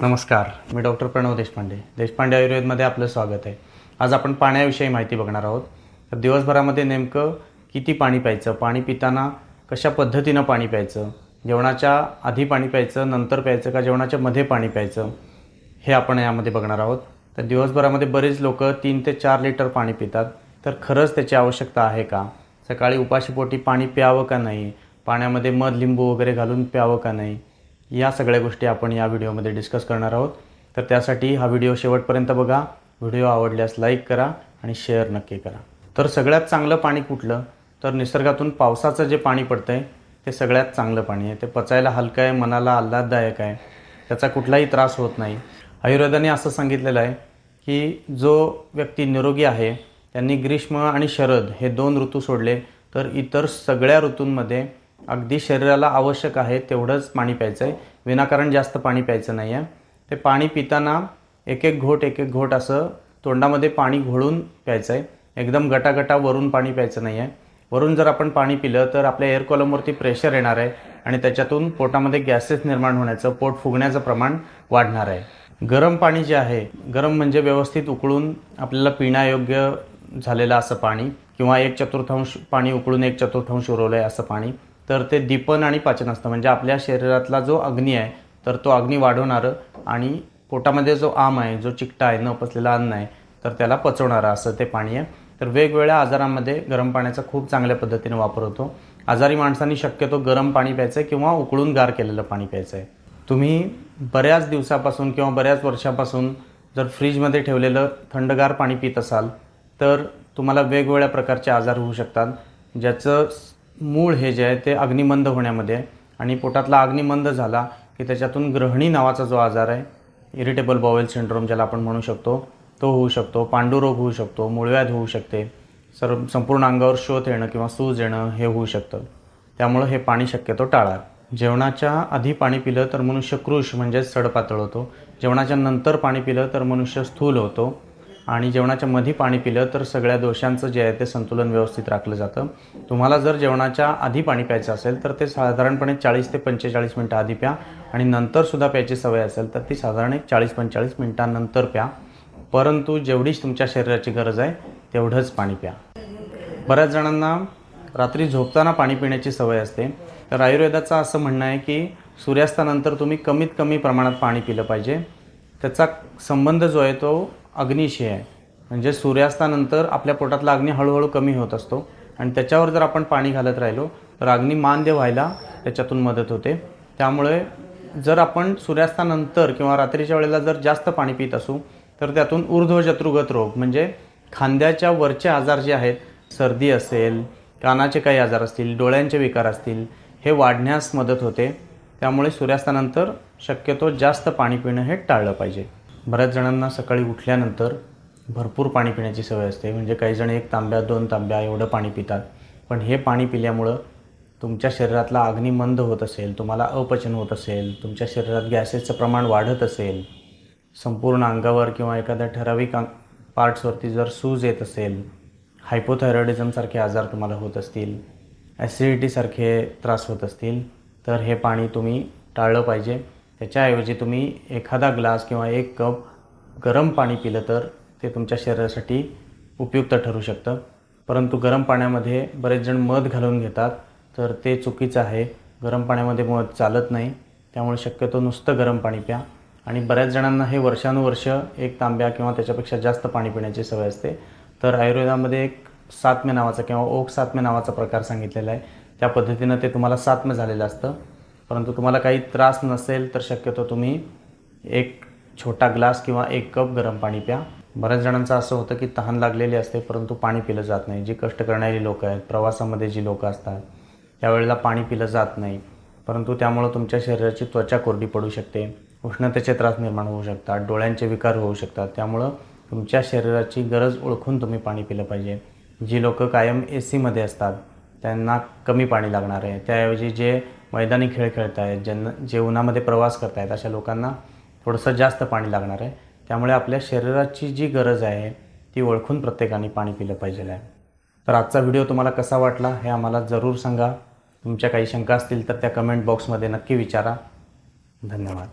नमस्कार मी डॉक्टर प्रणव देशपांडे. देशपांडे आयुर्वेदमध्ये आपलं स्वागत आहे. आज आपण पाण्याविषयी माहिती बघणार आहोत. तर दिवसभरामध्ये नेमकं किती पाणी प्यायचं पाणी पिताना कशा पद्धतीनं पाणी प्यायचं जेवणाच्या आधी पाणी प्यायचं नंतर प्यायचं का जेवणाच्या मध्ये पाणी प्यायचं हे आपण यामध्ये बघणार आहोत. तर दिवसभरामध्ये बरेच लोक तीन ते चार लिटर पाणी पितात. तर खरंच त्याची आवश्यकता आहे का? सकाळी उपाशीपोटी पाणी प्यावं का नाही? पाण्यामध्ये मध लिंबू वगैरे घालून प्यावं का नाही? या सगळ्या गोष्टी आपण या व्हिडिओमध्ये डिस्कस करणार आहोत. तर त्यासाठी हा व्हिडिओ शेवटपर्यंत बघा. व्हिडिओ आवडल्यास लाईक करा आणि शेअर नक्की करा. तर सगळ्यात चांगलं पाणी कुठलं? तर निसर्गातून पावसाचं जे पाणी पडतं आहे ते सगळ्यात चांगलं पाणी आहे. ते पचायला हलकं आहे मनाला आल्हाददायक आहे. त्याचा कुठलाही त्रास होत नाही. आयुर्वेदाने असं सांगितलेलं आहे की जो व्यक्ती निरोगी आहे त्यांनी ग्रीष्म आणि शरद हे दोन ऋतू सोडले तर इतर सगळ्या ऋतूंमध्ये अगदी शरीराला आवश्यक आहे तेवढंच पाणी प्यायचं आहे विनाकारण जास्त पाणी प्यायचं नाही आहे ते पाणी पिताना एक एक घोट एक एक घोट असं तोंडामध्ये पाणी घोळून प्यायचं आहे एकदम गटागटा वरून पाणी प्यायचं नाही आहे वरून जर आपण पाणी पिलं तर आपल्या एअर कॉलमवरती प्रेशर येणार आहे आणि त्याच्यातून पोटामध्ये गॅसेस निर्माण होण्याचं पोट फुगण्याचं प्रमाण वाढणार आहे. गरम पाणी जे आहे गरम म्हणजे व्यवस्थित उकळून आपल्याला पिण्यायोग्य झालेलं असं पाणी किंवा एक चतुर्थांश पाणी उकळून एक चतुर्थांश उरवलं आहे असं पाणी. तर ते दीपन आणि पाचन असतं म्हणजे आपल्या शरीरातला जो अग्नी आहे तर तो अग्नी वाढवणारं आणि पोटामध्ये जो आम आहे जो चिकटा आहे न पचलेला अन्न आहे तर त्याला पचवणारं असं ते पाणी आहे. तर वेगवेगळ्या आजारांमध्ये गरम पाण्याचा खूप चांगल्या पद्धतीने वापर होतो. आजारी माणसांनी शक्यतो गरम पाणी प्यायचं आहे किंवा उकळून गार केलेलं पाणी प्यायचं आहे. तुम्ही बऱ्याच दिवसापासून किंवा बऱ्याच वर्षापासून जर फ्रीजमध्ये ठेवलेलं थंडगार पाणी पित असाल तर तुम्हाला वेगवेगळ्या प्रकारचे आजार होऊ शकतात ज्याचं मूळ हे जे आहे ते अग्निमंद होण्यामध्ये आहे. आणि पोटातला अग्निमंद झाला की त्याच्यातून ग्रहणी नावाचा जो आजार आहे इरिटेबल बॉवेल सिंड्रोम ज्याला आपण म्हणू शकतो तो होऊ शकतो पांडुरोग होऊ शकतो मूळव्याध होऊ शकते सर्व संपूर्ण अंगावर शोध येणं किंवा सूज येणं हे होऊ शकतं. त्यामुळं हे पाणी शक्यतो टाळा. जेवणाच्या आधी पाणी पिलं तर मनुष्य कृश म्हणजेच सडपातळ होतो. जेवणाच्या नंतर पाणी पिलं तर मनुष्य स्थूल होतो. आणि जेवणाच्या मध्ये पाणी पिलं तर सगळ्या दोषांचं जे आहे ते संतुलन व्यवस्थित राखलं जातं. तुम्हाला जर जेवणाच्या आधी पाणी प्यायचं असेल तर ते साधारणपणे चाळीस ते पंचेचाळीस मिनटं आधी प्या आणि नंतरसुद्धा प्यायची सवय असेल तर ती साधारण एक चाळीस पंचेचाळीस मिनटांनंतर प्या. परंतु जेवढीच तुमच्या शरीराची गरज आहे तेवढंच पाणी प्या. बऱ्याच जणांना रात्री झोपताना पाणी पिण्याची सवय असते. तर आयुर्वेदाचं असं म्हणणं आहे की सूर्यास्तानंतर तुम्ही कमीत कमी प्रमाणात पाणी पिलं पाहिजे. त्याचा संबंध जो आहे तो अग्निशय आहे. म्हणजे सूर्यास्तानंतर आपल्या पोटातला अग्नी हळूहळू कमी होत असतो. आणि त्याच्यावर जर आपण पाणी घालत राहिलो तर अग्नी मांद्य व्हायला त्याच्यातून मदत होते. त्यामुळे जर आपण सूर्यास्तानंतर किंवा रात्रीच्या वेळेला जर जास्त पाणी पित असू तर त्यातून ऊर्ध्वशत्रुगत रोग म्हणजे खांद्याच्या वरचे आजार जे आहेत सर्दी असेल कानाचे काही आजार असतील डोळ्यांचे विकार असतील हे वाढण्यास मदत होते. त्यामुळे सूर्यास्तानंतर शक्यतो जास्त पाणी पिणं हे टाळलं पाहिजे. बऱ्याच जणांना सकाळी उठल्यानंतर भरपूर पाणी पिण्याची सवय असते. म्हणजे काही जण एक तांब्या दोन तांब्या एवढं पाणी पितात. पण हे पाणी पिल्यामुळं तुमच्या शरीरातला अग्नी मंद होत असेल तुम्हाला अपचन होत असेल तुमच्या शरीरात गॅसेसचं प्रमाण वाढत असेल संपूर्ण अंगावर किंवा एखाद्या ठराविक अंग पार्ट्सवरती जर सूज येत असेल हायपोथायरॉइडिझमसारखे आजार तुम्हाला होत असतील ॲसिडिटीसारखे त्रास होत असतील तर हे पाणी तुम्ही टाळलं पाहिजे. त्याच्याऐवजी तुम्ही एखादा ग्लास किंवा एक कप गरम पाणी पिलं तर ते तुमच्या शरीरासाठी उपयुक्त ठरू शकतं. परंतु गरम पाण्यामध्ये बरेच जण मध घालून घेतात तर ते चुकीचं आहे. गरम पाण्यामध्ये मध चालत नाही त्यामुळे शक्यतो नुसतं गरम पाणी प्या. आणि बऱ्याच जणांना हे वर्षानुवर्ष एक तांब्या किंवा त्याच्यापेक्षा जास्त पाणी पिण्याची सवय असते. तर आयुर्वेदामध्ये एक सातमे नावाचा किंवा ओक सातमे नावाचा प्रकार सांगितलेला आहे. त्या पद्धतीनं ते तुम्हाला सातमे झालेलं असतं. परंतु तुम्हाला काही त्रास नसेल तर शक्यतो तुम्ही एक छोटा ग्लास किंवा एक कप गरम पाणी प्या. बऱ्याच जणांचं असं होतं की तहान लागलेली असते परंतु पाणी पिलं जात नाही. जी कष्ट करणारी लोकं आहेत प्रवासामध्ये जी लोकं असतात त्यावेळेला पाणी पिलं जात नाही. परंतु त्यामुळं तुमच्या शरीराची त्वचा कोरडी पडू शकते उष्णतेचे त्रास निर्माण होऊ शकतात डोळ्यांचे विकार होऊ शकतात. त्यामुळं तुमच्या शरीराची गरज ओळखून तुम्ही पाणी पिलं पाहिजे. जी लोकं कायम ए सीमध्ये असतात त्यांना कमी पाणी लागणार आहे. त्याऐवजी जे मैदानी खेळ खेळत आहेत ज्यांना जे उन्हामध्ये प्रवास करत आहेत अशा लोकांना थोडंसं जास्त पाणी लागणार आहे. त्यामुळे आपल्या शरीराची जी गरज आहे ती ओळखून प्रत्येकाने पाणी पिलं पाहिजे आहे. तर आजचा व्हिडिओ तुम्हाला कसा वाटला हे आम्हाला जरूर सांगा. तुमच्या काही शंका असतील तर त्या कमेंट बॉक्समध्ये नक्की विचारा. धन्यवाद.